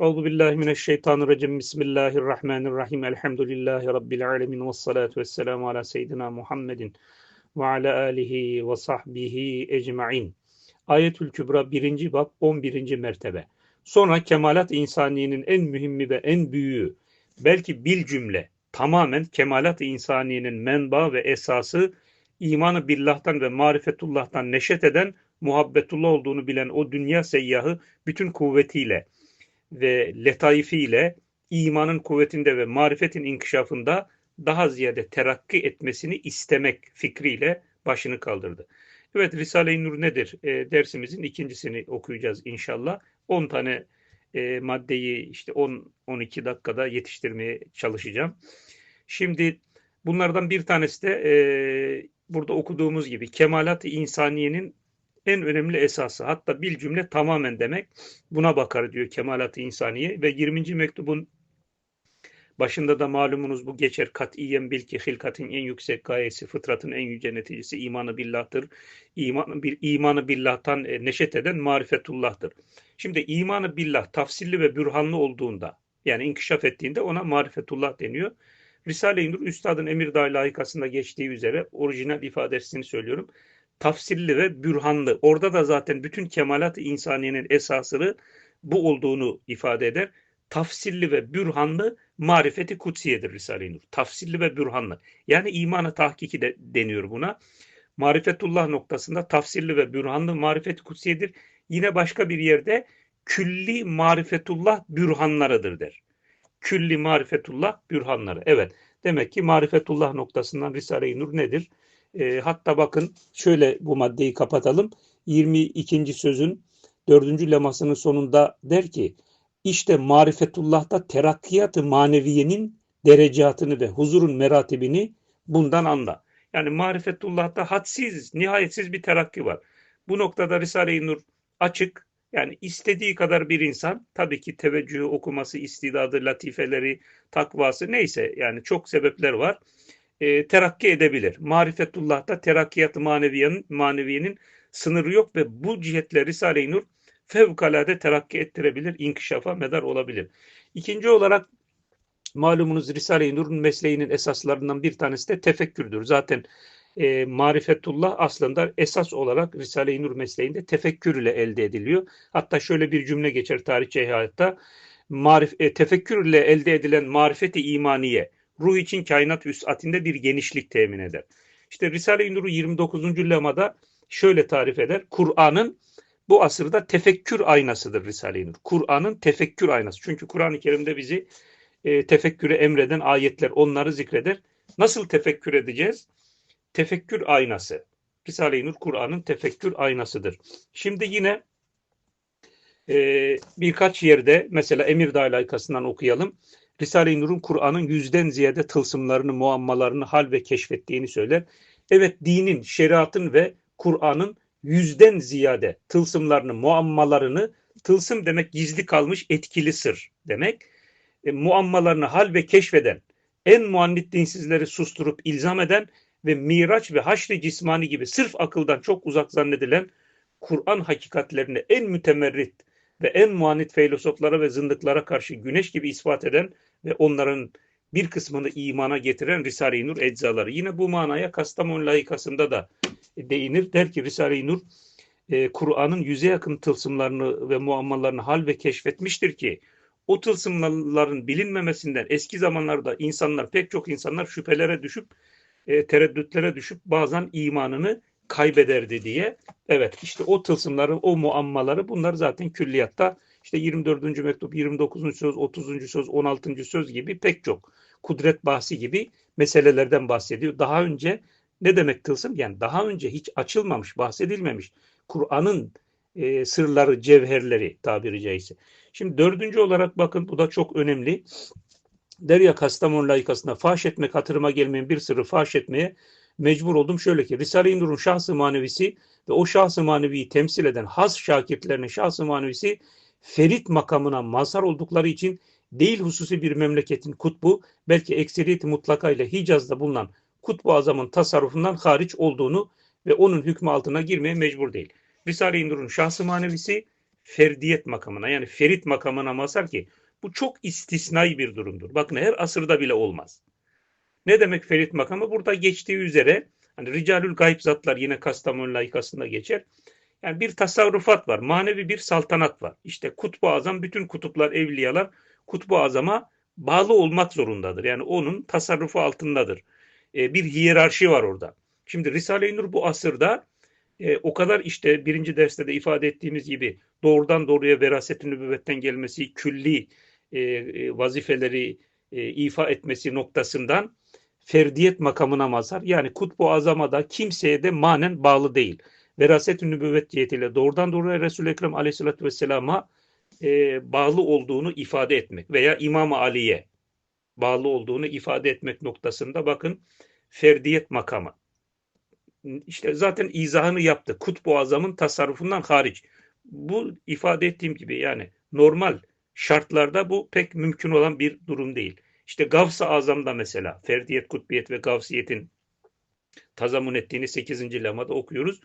Euzu billahi mineşşeytanirracim. Bismillahirrahmanirrahim. Elhamdülillahi rabbil alamin ve salatu vesselamu ala seyyidina Muhammedin ve ala alihi ve sahbihi ecmaîn. Ayetül Kübra 1. bab 11. mertebe. Sonra kemalat insaniyenin en mühimmi ve en büyüğü belki bil cümle tamamen kemalat insaniyenin menba ve esası imanı billah'tan ve marifetullah'tan neşet eden muhabbetullah olduğunu bilen o dünya seyyahı bütün kuvvetiyle ve letaifiyle imanın kuvvetinde ve marifetin inkişafında daha ziyade terakki etmesini istemek fikriyle başını kaldırdı. Evet Risale-i Nur nedir? E, dersimizin ikincisini okuyacağız inşallah. 10 tane e, maddeyi işte 10-12 dakikada yetiştirmeye çalışacağım. Şimdi bunlardan bir tanesi de e, burada okuduğumuz gibi kemalat-ı insaniyenin en önemli esası. Hatta bil cümle tamamen demek buna bakar diyor kemalat-ı insaniye ve 20. mektubun başında da malumunuz bu geçer katiyen bil ki hilkatin en yüksek gayesi fıtratın en yüce neticesi imanı billah'tır. İmanı, bil, imanı billah'tan e, neşet eden marifetullah'tır. Şimdi imanı billah tafsilli ve bürhanlı olduğunda yani inkişaf ettiğinde ona marifetullah deniyor. Risale-i Nur Üstad'ın Emirdağ layıkasında geçtiği üzere orijinal ifadesini söylüyorum tafsilli ve bürhanlı. Orada da zaten bütün kemalat-ı insaniyenin esasını bu olduğunu ifade eder. Tafsilli ve bürhanlı marifeti kutsiyedir Risale-i Nur. Tafsilli ve bürhanlı. Yani imanı tahkiki de deniyor buna. Marifetullah noktasında tafsilli ve bürhanlı marifeti kutsiyedir. Yine başka bir yerde külli marifetullah bürhanlarıdır der. Külli marifetullah bürhanları. Evet. Demek ki marifetullah noktasından Risale-i Nur nedir? E, hatta bakın şöyle bu maddeyi kapatalım. 22. sözün 4. lemasının sonunda der ki işte marifetullah'ta terakkiyat-ı maneviyenin derecatını ve huzurun meratibini bundan anla. Yani marifetullah'ta hadsiz, nihayetsiz bir terakki var. Bu noktada Risale-i Nur açık. Yani istediği kadar bir insan tabii ki teveccühü okuması, istidadı, latifeleri, takvası neyse yani çok sebepler var e, terakki edebilir. Marifetullah'ta terakkiyat-ı maneviyenin, maneviyenin sınırı yok ve bu cihetle Risale-i Nur fevkalade terakki ettirebilir, inkişafa medar olabilir. İkinci olarak malumunuz Risale-i Nur'un mesleğinin esaslarından bir tanesi de tefekkürdür. Zaten e, marifetullah aslında esas olarak Risale-i Nur mesleğinde tefekkür ile elde ediliyor. Hatta şöyle bir cümle geçer tarihçi hayatta. Marif, e, tefekkür ile elde edilen marifeti imaniye, ruh için kainat vüsatinde bir genişlik temin eder. İşte Risale-i Nur'u 29. lemada şöyle tarif eder. Kur'an'ın bu asırda tefekkür aynasıdır Risale-i Nur. Kur'an'ın tefekkür aynası. Çünkü Kur'an-ı Kerim'de bizi e, tefekküre emreden ayetler onları zikreder. Nasıl tefekkür edeceğiz? Tefekkür aynası. Risale-i Nur Kur'an'ın tefekkür aynasıdır. Şimdi yine e, birkaç yerde mesela Emirdağ layıkasından okuyalım. Risale-i Nur'un Kur'an'ın yüzden ziyade tılsımlarını, muammalarını hal ve keşfettiğini söyler. Evet dinin, şeriatın ve Kur'an'ın yüzden ziyade tılsımlarını, muammalarını, tılsım demek gizli kalmış etkili sır demek. E, muammalarını hal ve keşfeden, en muannit dinsizleri susturup ilzam eden ve miraç ve haşr cismani gibi sırf akıldan çok uzak zannedilen Kur'an hakikatlerini en mütemerrit ve en muannit filozoflara ve zındıklara karşı güneş gibi ispat eden ve onların bir kısmını imana getiren Risale-i Nur eczaları. Yine bu manaya Kastamonu layıkasında da değinir. Der ki Risale-i Nur e, Kur'an'ın yüze yakın tılsımlarını ve muammalarını hal ve keşfetmiştir ki o tılsımların bilinmemesinden eski zamanlarda insanlar pek çok insanlar şüphelere düşüp e, tereddütlere düşüp bazen imanını kaybederdi diye. Evet işte o tılsımları, o muammaları bunlar zaten külliyatta işte 24. mektup, 29. söz, 30. söz, 16. söz gibi pek çok kudret bahsi gibi meselelerden bahsediyor. Daha önce ne demek tılsım? Yani daha önce hiç açılmamış, bahsedilmemiş Kur'an'ın e, sırları, cevherleri tabiri caizse. Şimdi dördüncü olarak bakın bu da çok önemli. Derya Kastamonu layıkasında faş etmek hatırıma gelmeyen bir sırrı faş etmeye mecbur oldum. Şöyle ki Risale-i Nur'un şahsı manevisi ve o şahsı maneviyi temsil eden has şakirtlerinin şahsı manevisi ferit makamına mazhar oldukları için değil hususi bir memleketin kutbu belki ekseriyeti mutlaka ile Hicaz'da bulunan kutbu azamın tasarrufundan hariç olduğunu ve onun hükmü altına girmeye mecbur değil. Risale-i Nur'un şahsı manevisi ferdiyet makamına yani ferit makamına mazhar ki bu çok istisnai bir durumdur. Bakın her asırda bile olmaz. Ne demek ferit makamı? Burada geçtiği üzere hani ricalül gayb zatlar yine Kastamonu layıkasında geçer. Yani bir tasarrufat var. Manevi bir saltanat var. İşte kutbu azam bütün kutuplar, evliyalar kutbu azama bağlı olmak zorundadır. Yani onun tasarrufu altındadır. E, bir hiyerarşi var orada. Şimdi Risale-i Nur bu asırda e, o kadar işte birinci derste de ifade ettiğimiz gibi doğrudan doğruya veraset-i nübüvvetten gelmesi, külli e, e, vazifeleri e, ifa etmesi noktasından ferdiyet makamına mazhar. Yani kutbu azamada kimseye de manen bağlı değil. Veraset-i nübüvvet cihetiyle doğrudan doğruya Resul-i Ekrem aleyhissalatü vesselama e, bağlı olduğunu ifade etmek veya İmam-ı Ali'ye bağlı olduğunu ifade etmek noktasında bakın ferdiyet makamı. İşte zaten izahını yaptı. Kutbu Azam'ın tasarrufundan hariç. Bu ifade ettiğim gibi yani normal şartlarda bu pek mümkün olan bir durum değil. İşte Gavs-ı Azam'da mesela Ferdiyet, Kutbiyet ve Gavsiyet'in tazamun ettiğini 8. lamada okuyoruz.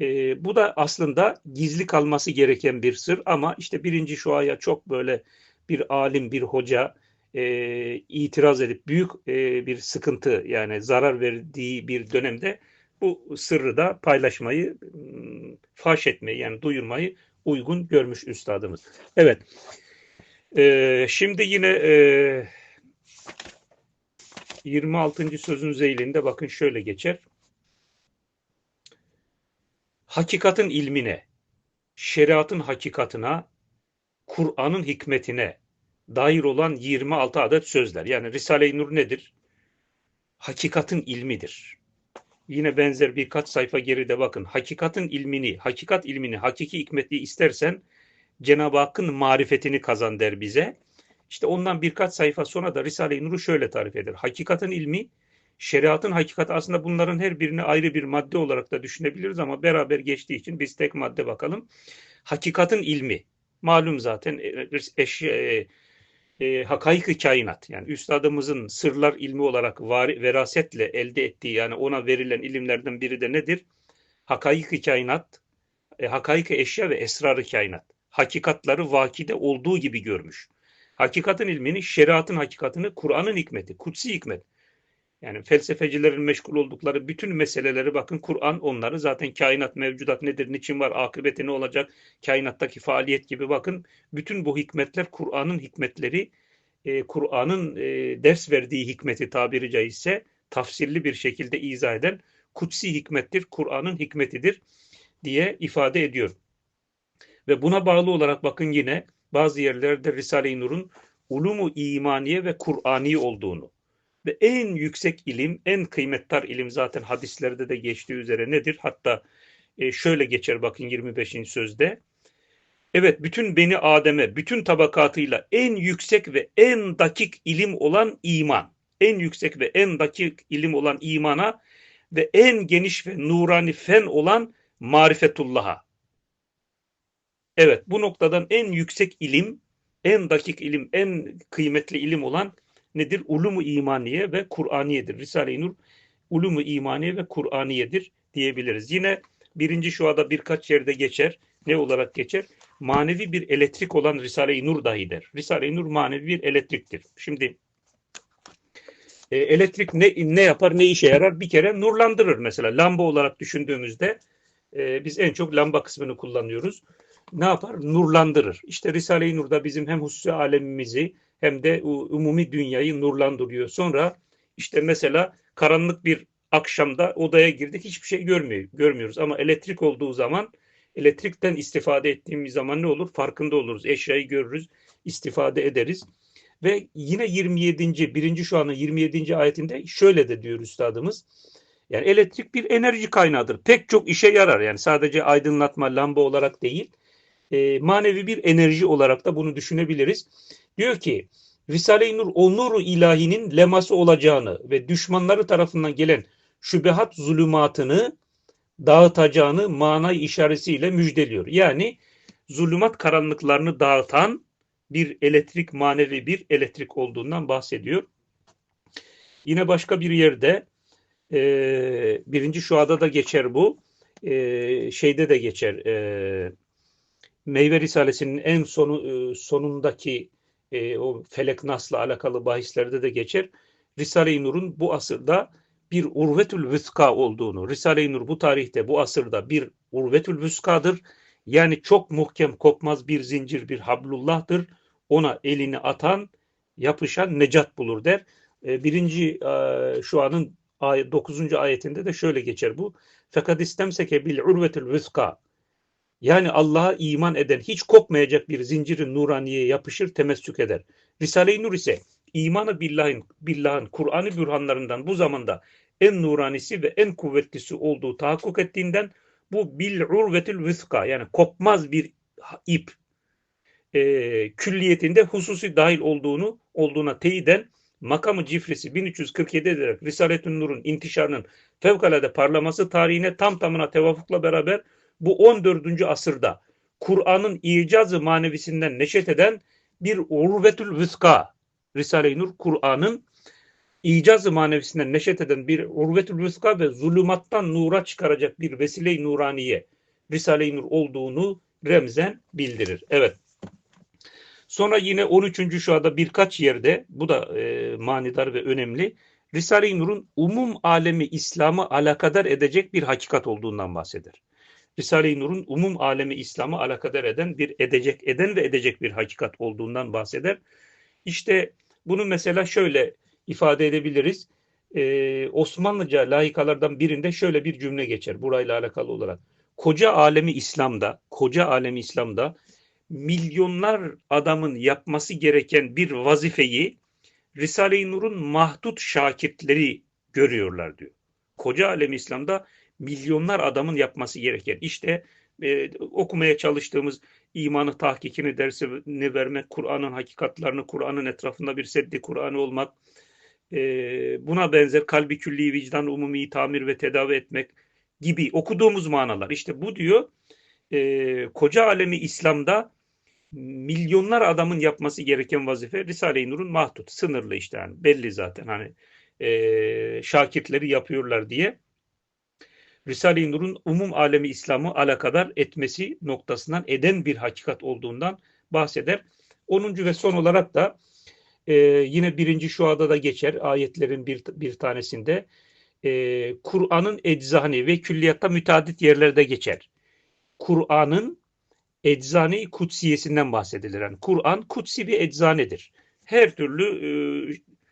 E, bu da aslında gizli kalması gereken bir sır ama işte birinci şuaya çok böyle bir alim, bir hoca e, itiraz edip büyük e, bir sıkıntı yani zarar verdiği bir dönemde bu sırrı da paylaşmayı, ıı, faş etmeyi yani duyurmayı uygun görmüş üstadımız. Evet. E, şimdi yine e, 26. sözün zeylinde bakın şöyle geçer. Hakikatin ilmine, şeriatın hakikatına, Kur'an'ın hikmetine dair olan 26 adet sözler. Yani Risale-i Nur nedir? Hakikatin ilmidir. Yine benzer birkaç sayfa geride bakın. Hakikatin ilmini, hakikat ilmini, hakiki hikmeti istersen Cenab-ı Hakk'ın marifetini kazan der bize. İşte ondan birkaç sayfa sonra da Risale-i Nur'u şöyle tarif eder. Hakikatin ilmi, şeriatın hakikati aslında bunların her birini ayrı bir madde olarak da düşünebiliriz ama beraber geçtiği için biz tek madde bakalım. Hakikatin ilmi, malum zaten e, eşya, e, e, hakaik kainat yani üstadımızın sırlar ilmi olarak var, verasetle elde ettiği yani ona verilen ilimlerden biri de nedir? Hakaik kainat, e, hakaik eşya ve esrarı kainat. Hakikatları vakide olduğu gibi görmüş. Hakikatin ilmini, şeriatın hakikatini, Kur'an'ın hikmeti, kutsi hikmet. Yani felsefecilerin meşgul oldukları bütün meseleleri bakın Kur'an onları zaten kainat mevcudat nedir, niçin var, akıbeti ne olacak, kainattaki faaliyet gibi bakın bütün bu hikmetler Kur'an'ın hikmetleri, e, Kur'an'ın e, ders verdiği hikmeti tabiri caizse tafsirli bir şekilde izah eden kutsi hikmettir, Kur'an'ın hikmetidir diye ifade ediyor. Ve buna bağlı olarak bakın yine bazı yerlerde Risale-i Nur'un ulumu imaniye ve Kur'ani olduğunu ve en yüksek ilim, en kıymettar ilim zaten hadislerde de geçtiği üzere nedir? Hatta e, şöyle geçer bakın 25. sözde. Evet bütün beni Adem'e bütün tabakatıyla en yüksek ve en dakik ilim olan iman. En yüksek ve en dakik ilim olan imana ve en geniş ve nurani fen olan marifetullah'a. Evet bu noktadan en yüksek ilim, en dakik ilim, en kıymetli ilim olan nedir? Ulumu imaniye ve Kur'aniyedir. Risale-i Nur ulumu imaniye ve Kur'aniyedir diyebiliriz. Yine birinci şuada birkaç yerde geçer. Ne olarak geçer? Manevi bir elektrik olan Risale-i Nur dahi der. Risale-i Nur manevi bir elektriktir. Şimdi e, elektrik ne, ne yapar, ne işe yarar? Bir kere nurlandırır mesela. Lamba olarak düşündüğümüzde e, biz en çok lamba kısmını kullanıyoruz. Ne yapar? Nurlandırır. İşte Risale-i Nur'da bizim hem hususi alemimizi hem de umumi dünyayı nurlandırıyor. Sonra işte mesela karanlık bir akşamda odaya girdik hiçbir şey görmüyor, görmüyoruz. Ama elektrik olduğu zaman elektrikten istifade ettiğimiz zaman ne olur? Farkında oluruz. Eşyayı görürüz, istifade ederiz. Ve yine 27. birinci şu anın 27. ayetinde şöyle de diyor üstadımız. Yani elektrik bir enerji kaynağıdır. Pek çok işe yarar. Yani sadece aydınlatma, lamba olarak değil, e, manevi bir enerji olarak da bunu düşünebiliriz. Diyor ki Risale-i Nur o nuru ilahinin leması olacağını ve düşmanları tarafından gelen şübehat zulümatını dağıtacağını manay işaretiyle müjdeliyor. Yani zulümat karanlıklarını dağıtan bir elektrik manevi bir elektrik olduğundan bahsediyor. Yine başka bir yerde e, birinci şuada da geçer bu. E, şeyde de geçer. E, Meyve Risalesi'nin en sonu e, sonundaki e, o Felek Nas'la alakalı bahislerde de geçer. Risale-i Nur'un bu asırda bir urvetül vüska olduğunu, Risale-i Nur bu tarihte, bu asırda bir urvetül vüskadır. Yani çok muhkem kopmaz bir zincir, bir hablullah'tır. Ona elini atan, yapışan necat bulur der. E, birinci e, şu anın 9. ayetinde de şöyle geçer bu. Fakat istemseke bil urvetül vüska. Yani Allah'a iman eden hiç kopmayacak bir zincirin nuraniyeye yapışır, temessük eder. Risale-i Nur ise imanı billahın, billahın Kur'an'ı bürhanlarından bu zamanda en nuranisi ve en kuvvetlisi olduğu tahakkuk ettiğinden bu bil urvetil vüska yani kopmaz bir ip e, külliyetinde hususi dahil olduğunu olduğuna teyiden makamı cifrisi 1347 ederek Risaletün Nur'un intişarının fevkalade parlaması tarihine tam tamına tevafukla beraber bu 14. asırda Kur'an'ın icazı manevisinden neşet eden bir urvetül vüska Risale-i Nur Kur'an'ın icazı manevisinden neşet eden bir urvetül vüska ve zulümattan nura çıkaracak bir vesile-i nuraniye Risale-i Nur olduğunu remzen bildirir. Evet. Sonra yine 13. şuada birkaç yerde bu da e, manidar ve önemli. Risale-i Nur'un umum alemi İslam'ı alakadar edecek bir hakikat olduğundan bahseder. Risale-i Nur'un umum alemi İslam'ı alakadar eden bir edecek, eden ve edecek bir hakikat olduğundan bahseder. İşte bunu mesela şöyle ifade edebiliriz. Ee, Osmanlıca layıkalardan birinde şöyle bir cümle geçer burayla alakalı olarak. Koca alemi İslam'da, koca alemi İslam'da milyonlar adamın yapması gereken bir vazifeyi Risale-i Nur'un mahdut şakirtleri görüyorlar diyor. Koca alem İslam'da milyonlar adamın yapması gereken işte e, okumaya çalıştığımız imanı tahkikini dersini vermek, Kur'an'ın hakikatlarını, Kur'an'ın etrafında bir seddi Kur'an'ı olmak, e, buna benzer kalbi külli vicdan umumi tamir ve tedavi etmek gibi okuduğumuz manalar. İşte bu diyor e, koca alemi İslam'da milyonlar adamın yapması gereken vazife Risale-i Nur'un mahdut, sınırlı işte yani belli zaten hani e, şakirtleri yapıyorlar diye. Risale-i Nur'un umum alemi İslam'ı alakadar etmesi noktasından eden bir hakikat olduğundan bahseder. 10. ve son olarak da e, yine birinci şuada da geçer ayetlerin bir, bir tanesinde e, Kur'an'ın eczani ve külliyatta müteadit yerlerde geçer. Kur'an'ın eczane kutsiyesinden bahsedilir. Yani Kur'an kutsi bir eczanedir. Her türlü e,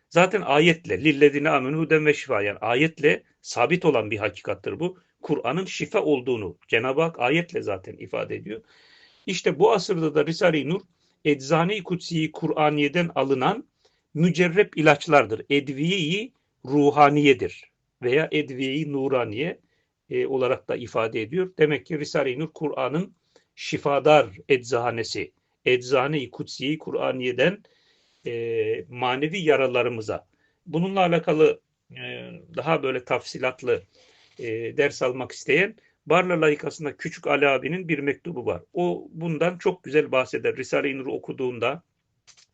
zaten ayetle lillezine amenu huden ve şifa yani ayetle sabit olan bir hakikattır bu. Kur'an'ın şifa olduğunu Cenab-ı Hak ayetle zaten ifade ediyor. İşte bu asırda da Risale-i Nur eczane-i kutsiyi Kur'aniye'den alınan mücerrep ilaçlardır. Edviye-i ruhaniyedir veya edviye-i nuraniye e, olarak da ifade ediyor. Demek ki Risale-i Nur Kur'an'ın şifadar eczanesi, eczane-i kutsiyi Kur'aniye'den e, manevi yaralarımıza. Bununla alakalı e, daha böyle tafsilatlı e, ders almak isteyen Barla layıkasında Küçük Ali abinin bir mektubu var. O bundan çok güzel bahseder. Risale-i Nur'u okuduğunda,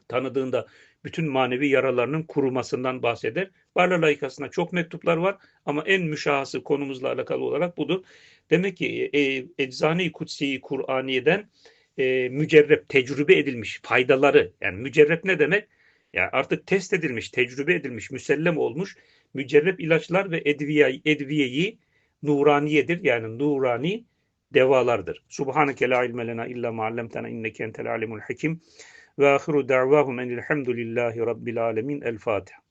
tanıdığında bütün manevi yaralarının kurumasından bahseder. Barla layıkasında çok mektuplar var ama en müşahası konumuzla alakalı olarak budur. Demek ki e, Eczane-i Kutsi Kur'aniye'den e, mücerrep, tecrübe edilmiş faydaları, yani mücerrep ne demek? Yani artık test edilmiş, tecrübe edilmiş, müsellem olmuş mücerrep ilaçlar ve edviye, edviyeyi nuraniyedir. Yani nurani devalardır. Subhaneke la ilme lena illa ma allamtana inneke entel alimul hakim. Ve ahiru da'vahum enilhamdülillahi rabbil alemin. El Fatiha.